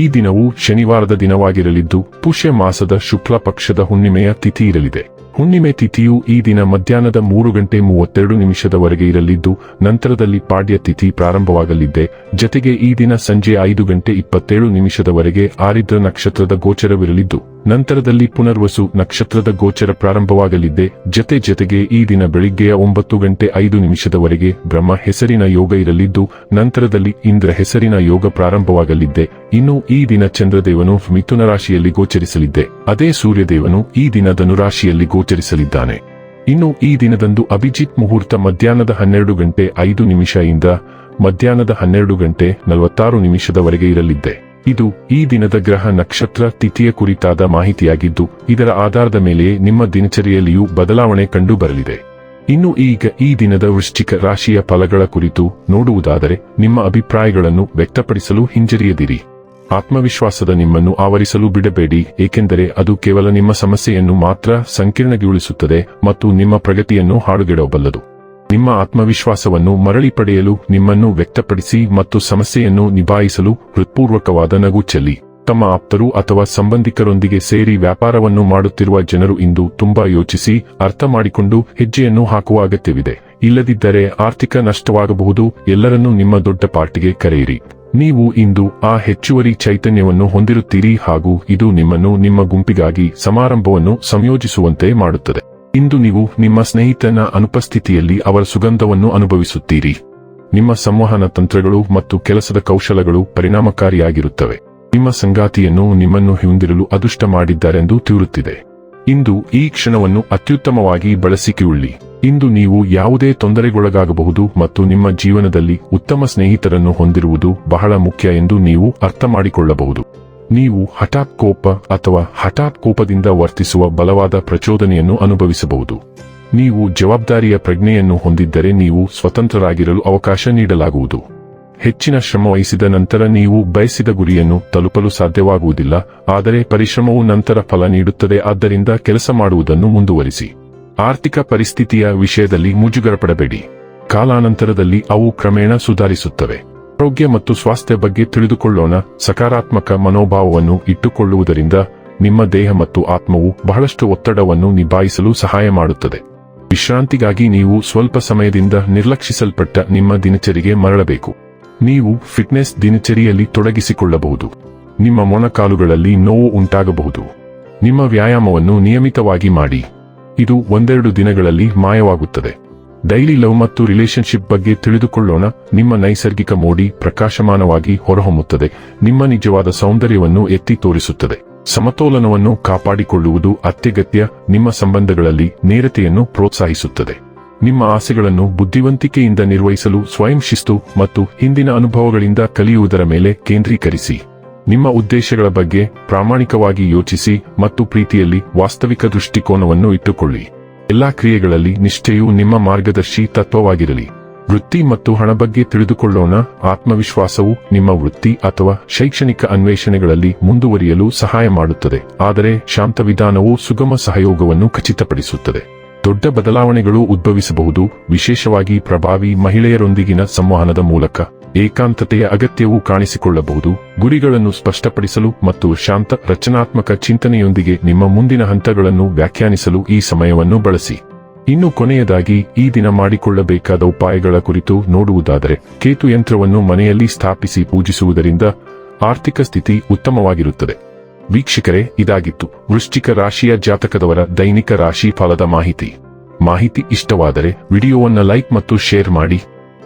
ಈ ದಿನವು ಶನಿವಾರದ ದಿನವಾಗಿರಲಿದ್ದು, ಪುಷ್ಯ ಮಾಸದ ಶುಕ್ಲ ಪಕ್ಷದ ಹುಣ್ಣಿಮೆಯ ತಿಥಿ ಇರಲಿದೆ. ಹುಣ್ಣಿಮೆ ತಿಥಿಯು ಈ ದಿನ ಮಧ್ಯಾಹ್ನದ ಮೂರು ಗಂಟೆ ಮೂವತ್ತೆರಡು ನಿಮಿಷದವರೆಗೆ ಇರಲಿದ್ದು, ನಂತರದಲ್ಲಿ ಪಾಡ್ಯ ತಿಥಿ ಪ್ರಾರಂಭವಾಗಲಿದ್ದೆ ಜತೆಗೆ ಈ ದಿನ ಸಂಜೆ ಐದು ಗಂಟೆ ಇಪ್ಪತ್ತೇಳು ನಿಮಿಷದವರೆಗೆ ಆರಿದ್ರ ನಕ್ಷತ್ರದ ಗೋಚರವಿರಲಿದ್ದು ನಂತರದಲ್ಲಿ ಪುನರ್ವಸು ನಕ್ಷತ್ರದ ಗೋಚರ ಪ್ರಾರಂಭವಾಗಲಿದ್ದೆ ಜತೆ ಜತೆಗೆ ಈ ದಿನ ಬೆಳಿಗ್ಗೆಯ ಒಂಬತ್ತು ಗಂಟೆ ಐದು ನಿಮಿಷದವರೆಗೆ ಬ್ರಹ್ಮ ಹೆಸರಿನ ಯೋಗ ಇರಲಿದ್ದು, ನಂತರದಲ್ಲಿ ಇಂದ್ರ ಹೆಸರಿನ ಯೋಗ ಪ್ರಾರಂಭವಾಗಲಿದ್ದೆ ಇನ್ನು ಈ ದಿನ ಚಂದ್ರದೇವನು ಮಿಥುನ ರಾಶಿಯಲ್ಲಿ ಗೋಚರಿಸಲಿದ್ದೆ ಅದೇ ಸೂರ್ಯದೇವನು ಈ ದಿನ ಧನುರಾಶಿಯಲ್ಲಿ ಗೋಚರಿಸಲಿದ್ದಾನೆ. ಇನ್ನು ಈ ದಿನದಂದು ಅಭಿಜಿತ್ ಮುಹೂರ್ತ ಮಧ್ಯಾಹ್ನದ ಹನ್ನೆರಡು ಗಂಟೆ ಐದು ನಿಮಿಷ ಇಂದ ಮಧ್ಯಾಹ್ನದ ಹನ್ನೆರಡು ಗಂಟೆ ನಲವತ್ತಾರು ನಿಮಿಷದವರೆಗೆ ಇರಲಿದ್ದೆ ಇದು ಈ ದಿನದ ಗ್ರಹ ನಕ್ಷತ್ರ ತಿಥಿಯ ಕುರಿತಾದ ಮಾಹಿತಿಯಾಗಿದ್ದು, ಇದರ ಆಧಾರದ ಮೇಲೆ ನಿಮ್ಮ ದಿನಚರಿಯಲ್ಲಿಯೂ ಬದಲಾವಣೆ ಕಂಡು ಬರಲಿದೆ ಇನ್ನು ಈಗ ಈ ದಿನದ ವೃಶ್ಚಿಕ ರಾಶಿಯ ಫಲಗಳ ಕುರಿತು ನೋಡುವುದಾದರೆ, ನಿಮ್ಮ ಅಭಿಪ್ರಾಯಗಳನ್ನು ವ್ಯಕ್ತಪಡಿಸಲು ಹಿಂಜರಿಯದಿರಿ. ಆತ್ಮವಿಶ್ವಾಸದ ನಿಮ್ಮನ್ನು ಆವರಿಸಲು ಬಿಡಬೇಡಿ, ಏಕೆಂದರೆ ಅದು ಕೇವಲ ನಿಮ್ಮ ಸಮಸ್ಯೆಯನ್ನು ಮಾತ್ರ ಸಂಕೀರ್ಣಗೊಳಿಸುತ್ತದೆ ಮತ್ತು ನಿಮ್ಮ ಪ್ರಗತಿಯನ್ನು ಹಾಳುಗೆಡಬಲ್ಲದು ನಿಮ್ಮ ಆತ್ಮವಿಶ್ವಾಸವನ್ನು ಮರಳಿ ಪಡೆಯಲು ನಿಮ್ಮನ್ನು ವ್ಯಕ್ತಪಡಿಸಿ ಮತ್ತು ಸಮಸ್ಯೆಯನ್ನು ನಿಭಾಯಿಸಲು ಹೃತ್ಪೂರ್ವಕವಾದ ನಗು ಚೆಲ್ಲಿ. ತಮ್ಮ ಆಪ್ತರು ಅಥವಾ ಸಂಬಂಧಿಕರೊಂದಿಗೆ ಸೇರಿ ವ್ಯಾಪಾರವನ್ನು ಮಾಡುತ್ತಿರುವ ಜನರು ಇಂದು ತುಂಬಾ ಯೋಚಿಸಿ ಅರ್ಥ ಮಾಡಿಕೊಂಡು ಹೆಜ್ಜೆಯನ್ನು ಹಾಕುವ ಅಗತ್ಯವಿದೆ. ಇಲ್ಲದಿದ್ದರೆ ಆರ್ಥಿಕ ನಷ್ಟವಾಗಬಹುದು, ಎಲ್ಲರನ್ನೂ ನಿಮ್ಮ ದೊಡ್ಡ ಪಾರ್ಟಿಗೆ ಕರೆಯಿರಿ. ನೀವು ಇಂದು ಆ ಹೆಚ್ಚುವರಿ ಚೈತನ್ಯವನ್ನು ಹೊಂದಿರುತ್ತೀರಿ ಹಾಗೂ ಇದು ನಿಮ್ಮನ್ನು ನಿಮ್ಮ ಗುಂಪಿಗಾಗಿ ಸಮಾರಂಭವನ್ನು ಸಂಯೋಜಿಸುವಂತೆ ಮಾಡುತ್ತದೆ. ಇಂದು ನೀವು ನಿಮ್ಮ ಸ್ನೇಹಿತನ ಅನುಪಸ್ಥಿತಿಯಲ್ಲಿ ಅವರ ಸುಗಂಧವನ್ನು ಅನುಭವಿಸುತ್ತೀರಿ. ನಿಮ್ಮ ಸಂವಹನ ತಂತ್ರಗಳು ಮತ್ತು ಕೆಲಸದ ಕೌಶಲಗಳು ಪರಿಣಾಮಕಾರಿಯಾಗಿರುತ್ತವೆ. ನಿಮ್ಮ ಸಂಗಾತಿಯನ್ನು ನಿಮ್ಮನ್ನು ಹಿಂದಿರಲು ಅದೃಷ್ಟ ಮಾಡಿದ್ದಾರೆಂದು ತಿಳಿಯುತ್ತಿದೆ ಇಂದು ಈ ಕ್ಷಣವನ್ನು ಅತ್ಯುತ್ತಮವಾಗಿ ಬಳಸಿಕೊಳ್ಳಿ. ಇಂದು ನೀವು ಯಾವುದೇ ತೊಂದರೆಗೊಳಗಾಗಬಹುದು ಮತ್ತು ನಿಮ್ಮ ಜೀವನದಲ್ಲಿ ಉತ್ತಮ ಸ್ನೇಹಿತರನ್ನು ಹೊಂದಿರುವುದು ಬಹಳ ಮುಖ್ಯ ಎಂದು ನೀವು ಅರ್ಥ ಮಾಡಿಕೊಳ್ಳಬಹುದು ನೀವು ಹಠಾತ್ ಕೋಪ ಅಥವಾ ಹಠಾತ್ ಕೋಪದಿಂದ ವರ್ತಿಸುವ ಬಲವಾದ ಪ್ರಚೋದನೆಯನ್ನು ಅನುಭವಿಸಬಹುದು. ನೀವು ಜವಾಬ್ದಾರಿಯ ಪ್ರಜ್ಞೆಯನ್ನು ಹೊಂದಿದ್ದರೆ ನೀವು ಸ್ವತಂತ್ರರಾಗಿರಲು ಅವಕಾಶ ನೀಡಲಾಗುವುದು. ಹೆಚ್ಚಿನ ಶ್ರಮ ವಹಿಸಿದ ನಂತರ ನೀವು ಬಯಸಿದ ಗುರಿಯನ್ನು ತಲುಪಲು ಸಾಧ್ಯವಾಗುವುದಿಲ್ಲ, ಆದರೆ ಪರಿಶ್ರಮವು ನಂತರ ಫಲ ನೀಡುತ್ತದೆ, ಆದ್ದರಿಂದ ಕೆಲಸ ಮಾಡುವುದನ್ನು ಮುಂದುವರಿಸಿ. ಆರ್ಥಿಕ ಪರಿಸ್ಥಿತಿಯ ವಿಷಯದಲ್ಲಿ ಮುಜುಗರಪಡಬೇಡಿ. ಕಾಲಾನಂತರದಲ್ಲಿ ಅವು ಕ್ರಮೇಣ ಸುಧಾರಿಸುತ್ತವೆ. ಆರೋಗ್ಯ ಮತ್ತು ಸ್ವಾಸ್ಥ್ಯ ಬಗ್ಗೆ ತಿಳಿದುಕೊಳ್ಳೋಣ. ಸಕಾರಾತ್ಮಕ ಮನೋಭಾವವನ್ನು ಇಟ್ಟುಕೊಳ್ಳುವುದರಿಂದ ನಿಮ್ಮ ದೇಹ ಮತ್ತು ಆತ್ಮವು ಬಹಳಷ್ಟು ಒತ್ತಡವನ್ನು ನಿಭಾಯಿಸಲು ಸಹಾಯ ಮಾಡುತ್ತದೆ. ವಿಶ್ರಾಂತಿಗಾಗಿ ನೀವು ಸ್ವಲ್ಪ ಸಮಯದಿಂದ ನಿರ್ಲಕ್ಷಿಸಲ್ಪಟ್ಟ ನಿಮ್ಮ ದಿನಚರಿಗೆ ಮರಳಬೇಕು. ನೀವು ಫಿಟ್ನೆಸ್ ದಿನಚರಿಯಲ್ಲಿ ತೊಡಗಿಸಿಕೊಳ್ಳಬಹುದು. ನಿಮ್ಮ ಮೊಣಕಾಲುಗಳಲ್ಲಿ ನೋವು ಉಂಟಾಗಬಹುದು. ನಿಮ್ಮ ವ್ಯಾಯಾಮವನ್ನು ನಿಯಮಿತವಾಗಿ ಮಾಡಿ. ಇದು ಒಂದೆರಡು ದಿನಗಳಲ್ಲಿ ಮಾಯವಾಗುತ್ತದೆ. ಡೈಲಿ ಲವ್ ಮತ್ತು ರಿಲೇಶನ್ಶಿಪ್ ಬಗ್ಗೆ ತಿಳಿದುಕೊಳ್ಳೋಣ. ನಿಮ್ಮ ನೈಸರ್ಗಿಕ ಮೋಡಿ ಪ್ರಕಾಶಮಾನವಾಗಿ ಹೊರಹೊಮ್ಮುತ್ತದೆ. ನಿಮ್ಮ ನಿಜವಾದ ಸೌಂದರ್ಯವನ್ನು ಎತ್ತಿ ತೋರಿಸುತ್ತದೆ. ಸಮತೋಲನವನ್ನು ಕಾಪಾಡಿಕೊಳ್ಳುವುದು ಅತ್ಯಗತ್ಯ. ನಿಮ್ಮ ಸಂಬಂಧಗಳಲ್ಲಿ ನೇರತೆಯನ್ನು ಪ್ರೋತ್ಸಾಹಿಸುತ್ತದೆ. ನಿಮ್ಮ ಆಸೆಗಳನ್ನು ಬುದ್ಧಿವಂತಿಕೆಯಿಂದ ನಿರ್ವಹಿಸಲು ಸ್ವಯಂ ಶಿಸ್ತು ಮತ್ತು ಹಿಂದಿನ ಅನುಭವಗಳಿಂದ ಕಲಿಯುವುದರ ಮೇಲೆ ಕೇಂದ್ರೀಕರಿಸಿ. ನಿಮ್ಮ ಉದ್ದೇಶಗಳ ಬಗ್ಗೆ ಪ್ರಾಮಾಣಿಕವಾಗಿ ಯೋಚಿಸಿ ಮತ್ತು ಪ್ರೀತಿಯಲ್ಲಿ ವಾಸ್ತವಿಕ ದೃಷ್ಟಿಕೋನವನ್ನು ಇಟ್ಟುಕೊಳ್ಳಿ. ಎಲ್ಲಾ ಕ್ರಿಯೆಗಳಲ್ಲಿ ನಿಷ್ಠೆಯು ನಿಮ್ಮ ಮಾರ್ಗದರ್ಶಿ ತತ್ವವಾಗಿರಲಿ. ವೃತ್ತಿ ಮತ್ತು ಹಣ ಬಗ್ಗೆ ತಿಳಿದುಕೊಳ್ಳೋಣ. ಆತ್ಮವಿಶ್ವಾಸವು ನಿಮ್ಮ ವೃತ್ತಿ ಅಥವಾ ಶೈಕ್ಷಣಿಕ ಅನ್ವೇಷಣೆಗಳಲ್ಲಿ ಮುಂದುವರಿಯಲು ಸಹಾಯ ಮಾಡುತ್ತದೆ. ಆದರೆ ಶಾಂತ ವಿಧಾನವು ಸುಗಮ ಸಹಯೋಗವನ್ನು ಖಚಿತಪಡಿಸುತ್ತದೆ. ದೊಡ್ಡ ಬದಲಾವಣೆಗಳು ಉದ್ಭವಿಸಬಹುದು. ವಿಶೇಷವಾಗಿ ಪ್ರಭಾವಿ ಮಹಿಳೆಯರೊಂದಿಗಿನ ಸಂವಹನದ ಮೂಲಕ. ಏಕಾಂತತೆಯ ಅಗತ್ಯವೂ ಕಾಣಿಸಿಕೊಳ್ಳಬಹುದು. ಗುರಿಗಳನ್ನು ಸ್ಪಷ್ಟಪಡಿಸಲು ಮತ್ತು ಶಾಂತ, ರಚನಾತ್ಮಕ ಚಿಂತನೆಯೊಂದಿಗೆ ನಿಮ್ಮ ಮುಂದಿನ ಹಂತಗಳನ್ನು ವ್ಯಾಖ್ಯಾನಿಸಲು ಈ ಸಮಯವನ್ನು ಬಳಸಿ. ಇನ್ನು ಕೊನೆಯದಾಗಿ, ಈ ದಿನ ಮಾಡಿಕೊಳ್ಳಬೇಕಾದ ಉಪಾಯಗಳ ಕುರಿತು ನೋಡುವುದಾದರೆ ಕೇತು ಯಂತ್ರವನ್ನು ಮನೆಯಲ್ಲಿ ಸ್ಥಾಪಿಸಿ ಪೂಜಿಸುವುದರಿಂದ ಆರ್ಥಿಕ ಸ್ಥಿತಿ ಉತ್ತಮವಾಗಿರುತ್ತದೆ. ವೀಕ್ಷಕರೇ, ಇದಾಗಿತ್ತು. ವೃಶ್ಚಿಕ ರಾಶಿಯ ಜಾತಕದವರ ದೈನಿಕ ರಾಶಿ ಫಲದ ಮಾಹಿತಿ. ಮಾಹಿತಿ ಇಷ್ಟವಾದರೆ, ವಿಡಿಯೋವನ್ನು ಲೈಕ್ ಮತ್ತು ಶೇರ್ ಮಾಡಿ.